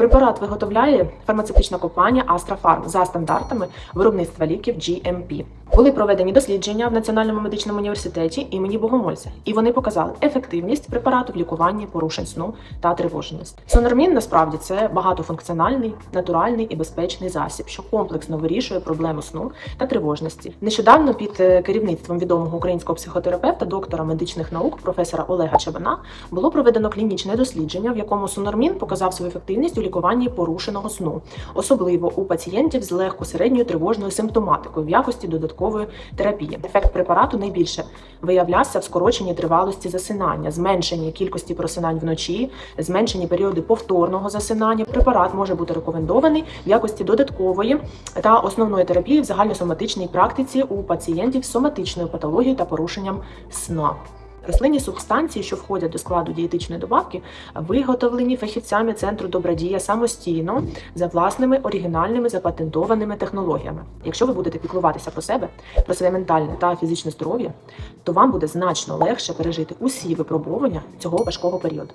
Препарат виготовляє фармацевтична компанія Астрафарм за стандартами виробництва ліків GMP. Були проведені дослідження в Національному медичному університеті імені Богомольця, і вони показали ефективність препарату в лікуванні порушень сну та тривожність. Сонормін насправді це багатофункціональний, натуральний і безпечний засіб, що комплексно вирішує проблему сну та тривожності. Нещодавно під е, керівництвом відомого українського психотерапевта, доктора медичних наук, професора Олега Чабана, було проведено клінічне дослідження, в якому сонормін показав свою ефективність у лікуванні порушеного сну, особливо у пацієнтів з легко-середньою тривожною симптоматикою в якості додаткової терапії. Ефект препарату найбільше виявлявся в скороченні тривалості засинання, зменшенні кількості просинань вночі, зменшенні періоди повторного засинання. Препарат може бути рекомендований в якості додаткової та основної терапії в загальносоматичній практиці у пацієнтів з соматичною патологією та порушенням сна. Рослинні субстанції, що входять до складу дієтичної добавки, виготовлені фахівцями центру Добрадія самостійно за власними оригінальними запатентованими технологіями. Якщо ви будете піклуватися про себе, про своє ментальне та фізичне здоров'я, то вам буде значно легше пережити усі випробування цього важкого періоду.